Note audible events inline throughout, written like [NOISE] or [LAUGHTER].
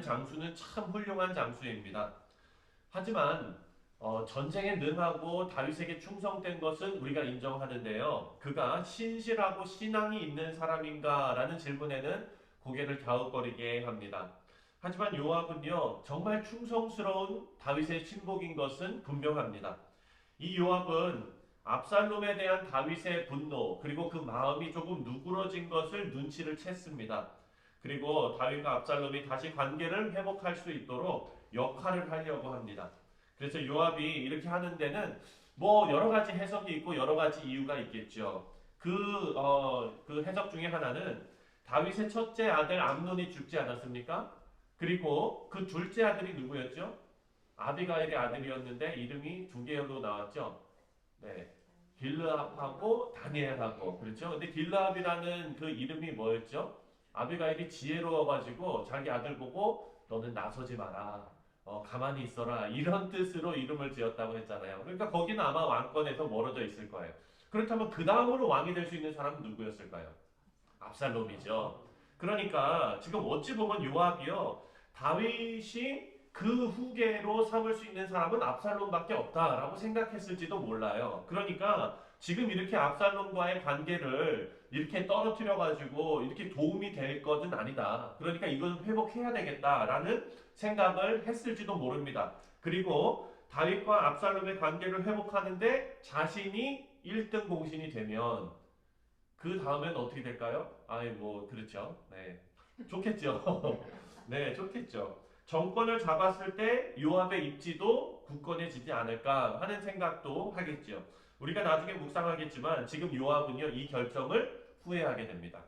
요압이라는 장수는 참 훌륭한 장수입니다. 하지만 어, 전쟁에 능하고 다윗에게 충성된 것은 우리가 인정하는데요. 그가 신실하고 신앙이 있는 사람인가라는 질문에는 고개를 갸웃거리게 합니다. 하지만 요압은요 정말 충성스러운 다윗의 신복인 것은 분명합니다. 이 요압은 압살롬에 대한 다윗의 분노 그리고 그 마음이 조금 누그러진 것을 눈치를 챘습니다. 그리고 다윗과 압살롬이 다시 관계를 회복할 수 있도록 역할을 하려고 합니다. 그래서 요압이 이렇게 하는 데는 뭐 여러 가지 해석이 있고 여러 가지 이유가 있겠죠. 그, 어, 그 해석 중에 하나는 다윗의 첫째 아들 암논이 죽지 않았습니까? 그리고 그 둘째 아들이 누구였죠? 아비가일의 아들이었는데 이름이 두 개로 나왔죠. 네. 길르압하고 다니엘하고 그렇죠. 근데 길르압이라는 그 이름이 뭐였죠? 아비가일이 지혜로워가지고 자기 아들 보고 너는 나서지 마라. 어, 가만히 있어라. 이런 뜻으로 이름을 지었다고 했잖아요. 그러니까 거기는 아마 왕권에서 멀어져 있을 거예요. 그렇다면 그 다음으로 왕이 될 수 있는 사람은 누구였을까요? 압살롬이죠. 그러니까 지금 어찌 보면 요압이요. 다윗이 그 후계로 삼을 수 있는 사람은 압살롬밖에 없다라고 생각했을지도 몰라요. 그러니까 지금 이렇게 압살롬과의 관계를 이렇게 떨어뜨려 가지고 이렇게 도움이 될 것은 아니다. 그러니까 이건 회복해야 되겠다라는 생각을 했을지도 모릅니다. 그리고 다윗과 압살롬의 관계를 회복하는데 자신이 1등 공신이 되면 그 다음엔 어떻게 될까요? 아이 뭐 그렇죠. 네. 좋겠죠. [LAUGHS] 네, 좋겠죠. 정권을 잡았을 때 요압의 입지도 굳건해지지 않을까 하는 생각도 하겠죠. 우리가 나중에 묵상하겠지만 지금 요압은요 이 결정을 후회하게 됩니다.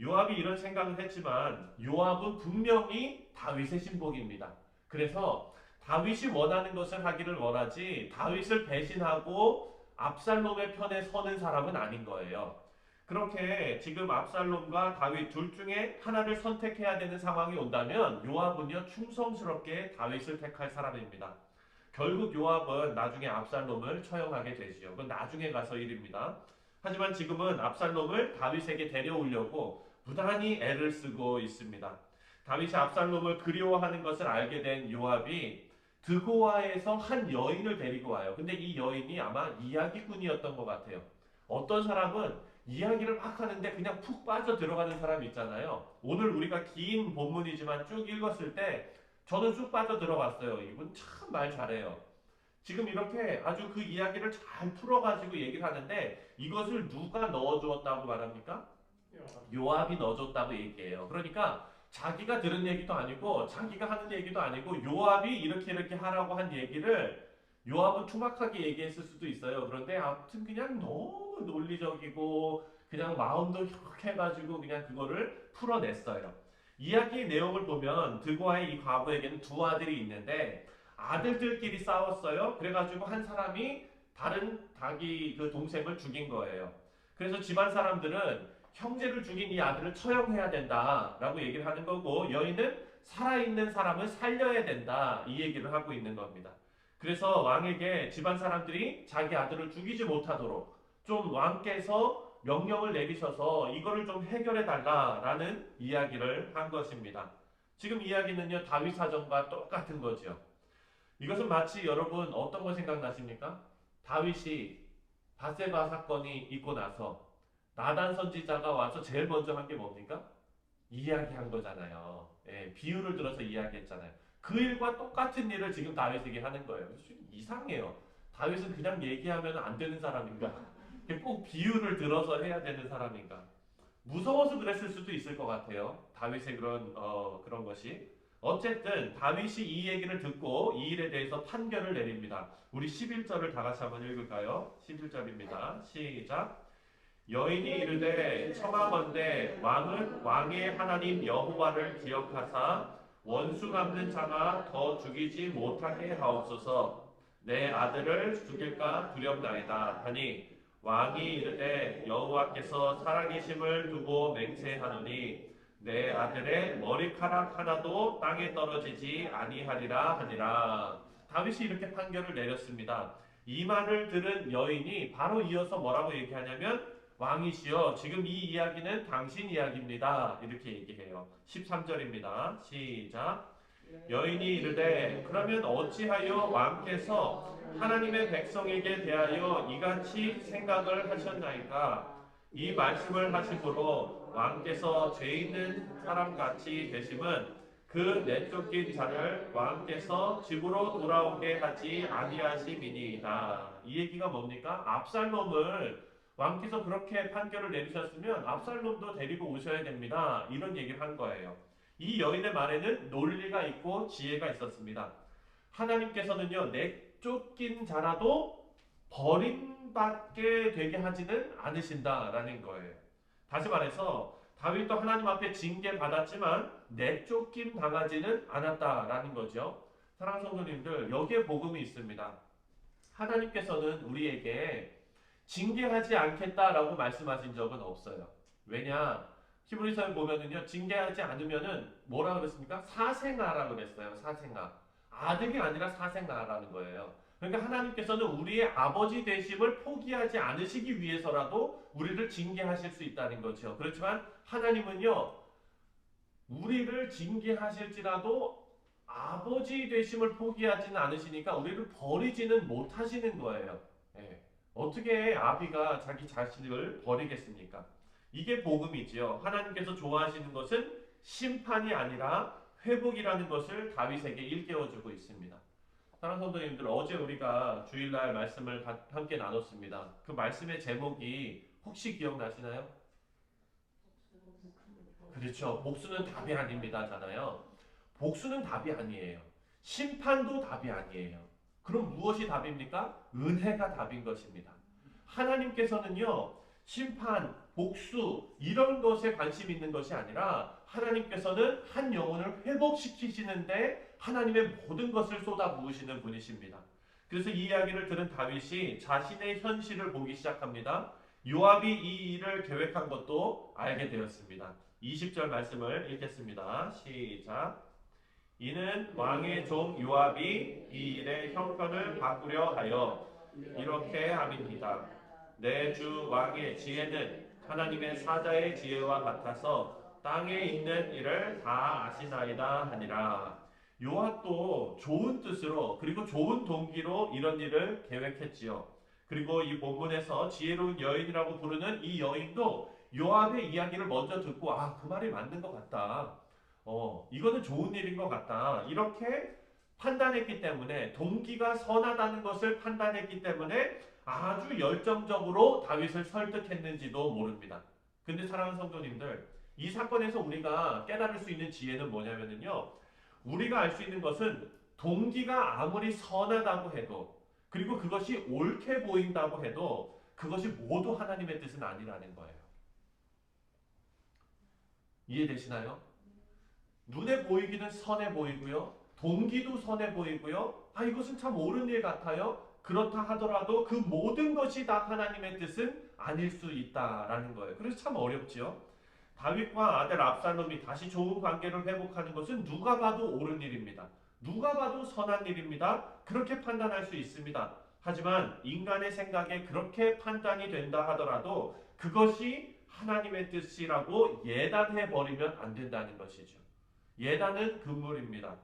요압이 이런 생각을 했지만 요압은 분명히 다윗의 신복입니다. 그래서 다윗이 원하는 것을 하기를 원하지 다윗을 배신하고 압살롬의 편에 서는 사람은 아닌 거예요. 그렇게 지금 압살롬과 다윗 둘 중에 하나를 선택해야 되는 상황이 온다면 요압은요 충성스럽게 다윗을 택할 사람입니다. 결국 요압은 나중에 압살롬을 처형하게 되지요. 그건 나중에 가서 일입니다. 하지만 지금은 압살롬을 다윗에게 데려오려고 부단히 애를 쓰고 있습니다. 다윗이 압살롬을 그리워하는 것을 알게 된 요압이 드고아에서 한 여인을 데리고 와요. 근데 이 여인이 아마 이야기꾼이었던 것 같아요. 어떤 사람은 이야기를 막 하는데 그냥 푹 빠져 들어가는 사람이 있잖아요. 오늘 우리가 긴 본문이지만 쭉 읽었을 때 저는 쑥 빠져 들어갔어요. 이분 참 말 잘해요. 지금 이렇게 아주 그 이야기를 잘 풀어가지고 얘기를 하는데 이것을 누가 넣어주었다고 말합니까? 요압이 넣어줬다고 얘기해요. 그러니까 자기가 들은 얘기도 아니고 자기가 하는 얘기도 아니고 요압이 이렇게 이렇게 하라고 한 얘기를 요압은 투박하게 얘기했을 수도 있어요. 그런데 아무튼 그냥 너무 논리적이고 그냥 마음도 혁해가지고 그냥 그거를 풀어냈어요. 이야기의 내용을 보면 드고아의 이 과부에게는 두 아들이 있는데 아들들끼리 싸웠어요. 그래가지고 한 사람이 다른 자기 그 동생을 죽인 거예요. 그래서 집안 사람들은 형제를 죽인 이 아들을 처형해야 된다라고 얘기를 하는 거고 여인은 살아있는 사람을 살려야 된다 이 얘기를 하고 있는 겁니다. 그래서 왕에게 집안 사람들이 자기 아들을 죽이지 못하도록 좀 왕께서 명령을 내리셔서 이거를 좀 해결해 달라라는 이야기를 한 것입니다. 지금 이야기는요 다윗 사전과 똑같은 거죠. 이것은 마치 여러분 어떤 거 생각나십니까? 다윗이 바세바 사건이 있고 나서 나단 선지자가 와서 제일 먼저 한 게 뭡니까? 이야기한 거잖아요. 예, 비유를 들어서 이야기했잖아요. 그 일과 똑같은 일을 지금 다윗에게 하는 거예요. 이상해요. 다윗은 그냥 얘기하면 안 되는 사람인가? 꼭 비유를 들어서 해야 되는 사람인가? 무서워서 그랬을 수도 있을 것 같아요. 다윗의 그런 어, 그런 것이. 어쨌든 다윗이 이 얘기를 듣고 이 일에 대해서 판결을 내립니다. 우리 11절을 다 같이 한번 읽을까요? 11절입니다. 시작. 여인이 이르되 청하건대 왕은 왕의 하나님 여호와를 기억하사 원수 갚는 자가 더 죽이지 못하게 하옵소서 내 아들을 죽일까 두렵나이다 하니 왕이 이르되 여호와께서 살아계심을 두고 맹세하노니 내 아들의 머리카락 하나도 땅에 떨어지지 아니하리라 하니라 다윗이 이렇게 판결을 내렸습니다 이 말을 들은 여인이 바로 이어서 뭐라고 얘기하냐면 왕이시여 지금 이 이야기는 당신 이야기입니다. 이렇게 얘기해요. 13절입니다. 시작. 여인이 이르되 그러면 어찌하여 왕께서 하나님의 백성에게 대하여 이같이 생각을 하셨나이까 이 말씀을 하심으로 왕께서 죄 있는 사람 같이 되심은 그 내쫓긴 자를 왕께서 집으로 돌아오게 하지 아니하심이니이다. 이 얘기가 뭡니까? 압살롬을 왕께서 그렇게 판결을 내리셨으면 압살롬도 데리고 오셔야 됩니다. 이런 얘기를 한 거예요. 이 여인의 말에는 논리가 있고 지혜가 있었습니다. 하나님께서는요, 내쫓긴 자라도 버림받게 되게 하지는 않으신다라는 거예요. 다시 말해서 다윗도 하나님 앞에 징계 받았지만 내쫓김 당하지는 않았다라는 거죠. 사랑하는 성도님들, 여기에 복음이 있습니다. 하나님께서는 우리에게 징계하지 않겠다라고 말씀하신 적은 없어요. 왜냐? 히브리서에 보면은요, 징계하지 않으면은 뭐라 그랬습니까? 사생아라 그랬어요. 사생아. 아들이 아니라 사생아라는 거예요. 그러니까 하나님께서는 우리의 아버지 되심을 포기하지 않으시기 위해서라도 우리를 징계하실 수 있다는 거죠. 그렇지만 하나님은요, 우리를 징계하실지라도 아버지 되심을 포기하지는 않으시니까 우리를 버리지는 못하시는 거예요. 예. 어떻게 아비가 자기 자식을 버리겠습니까? 이게 복음이지요. 하나님께서 좋아하시는 것은 심판이 아니라 회복이라는 것을 다윗에게 일깨워주고 있습니다. 사랑하는 성도님들, 어제 우리가 주일날 말씀을 가- 함께 나눴습니다. 그 말씀의 제목이 혹시 기억나시나요? 그렇죠. 복수는 답이 아닙니다잖아요. 복수는 답이 아니에요. 심판도 답이 아니에요. 그럼 무엇이 답입니까? 은혜가 답인 것입니다. 하나님께서는요, 심판, 복수, 이런 것에 관심 있는 것이 아니라 하나님께서는 한 영혼을 회복시키시는데 하나님의 모든 것을 쏟아 부으시는 분이십니다. 그래서 이 이야기를 들은 다윗이 자신의 현실을 보기 시작합니다. 요압이 이 일을 계획한 것도 알게 되었습니다. 20절 말씀을 읽겠습니다. 시작. 이는 왕의 종 요압이 이 일의 형편을 바꾸려 하여 이렇게 함입니다. 내 주 왕의 지혜는 하나님의 사자의 지혜와 같아서 땅에 있는 일을 다 아시나이다 하니라. 요압도 좋은 뜻으로 그리고 좋은 동기로 이런 일을 계획했지요. 그리고 이 본문에서 지혜로운 여인이라고 부르는 이 여인도 요압의 이야기를 먼저 듣고 아 그 말이 맞는 것 같다. 어 이거는 좋은 일인 것 같다. 이렇게 판단했기 때문에 동기가 선하다는 것을 판단했기 때문에 아주 열정적으로 다윗을 설득했는지도 모릅니다. 근데 사랑하는 성도님들, 이 사건에서 우리가 깨달을 수 있는 지혜는 뭐냐면요. 우리가 알 수 있는 것은 동기가 아무리 선하다고 해도 그리고 그것이 옳게 보인다고 해도 그것이 모두 하나님의 뜻은 아니라는 거예요. 이해되시나요? 눈에 보이기는 선해 보이고요. 동기도 선해 보이고요. 아, 이것은 참 옳은 일 같아요. 그렇다 하더라도 그 모든 것이 다 하나님의 뜻은 아닐 수 있다라는 거예요. 그래서 참 어렵지요. 다윗과 아들 압살롬이 다시 좋은 관계를 회복하는 것은 누가 봐도 옳은 일입니다. 누가 봐도 선한 일입니다. 그렇게 판단할 수 있습니다. 하지만 인간의 생각에 그렇게 판단이 된다 하더라도 그것이 하나님의 뜻이라고 예단해 버리면 안 된다는 것이죠. 예단은 금물입니다.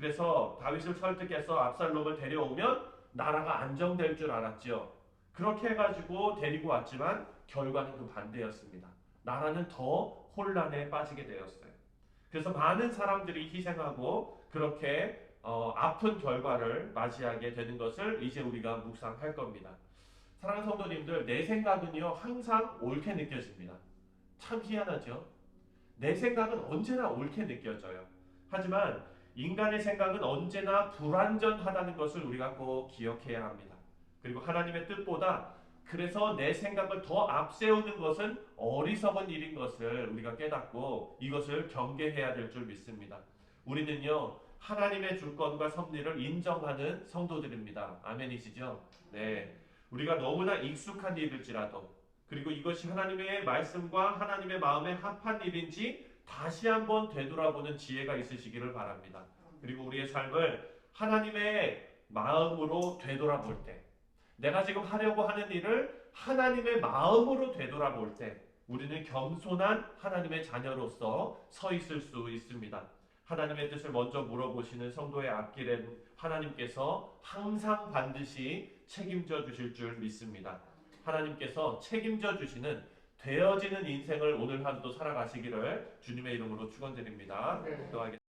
그래서 다윗을 설득해서 압살롬을 데려오면 나라가 안정될 줄 알았죠. 그렇게 해가지고 데리고 왔지만 결과는 그 반대였습니다. 나라는 더 혼란에 빠지게 되었어요. 그래서 많은 사람들이 희생하고 그렇게 어, 아픈 결과를 맞이하게 되는 것을 이제 우리가 묵상할 겁니다. 사랑하는 성도님들, 내 생각은요 항상 옳게 느껴집니다. 참 희한하죠. 내 생각은 언제나 옳게 느껴져요. 하지만 인간의 생각은 언제나 불완전하다는 것을 우리가 꼭 기억해야 합니다. 그리고 하나님의 뜻보다 그래서 내 생각을 더 앞세우는 것은 어리석은 일인 것을 우리가 깨닫고 이것을 경계해야 될 줄 믿습니다. 우리는요, 하나님의 주권과 섭리를 인정하는 성도들입니다. 아멘이시죠? 네. 우리가 너무나 익숙한 일일지라도 그리고 이것이 하나님의 말씀과 하나님의 마음에 합한 일인지 다시 한번 되돌아보는 지혜가 있으시기를 바랍니다. 그리고 우리의 삶을 하나님의 마음으로 되돌아볼 때 내가 지금 하려고 하는 일을 하나님의 마음으로 되돌아볼 때 우리는 겸손한 하나님의 자녀로서 서 있을 수 있습니다. 하나님의 뜻을 먼저 물어보시는 성도의 앞길엔 하나님께서 항상 반드시 책임져 주실 줄 믿습니다. 하나님께서 책임져 주시는 되어지는 인생을 오늘 하루도 살아가시기를 주님의 이름으로 축원드립니다. 네. 기도하겠습니다.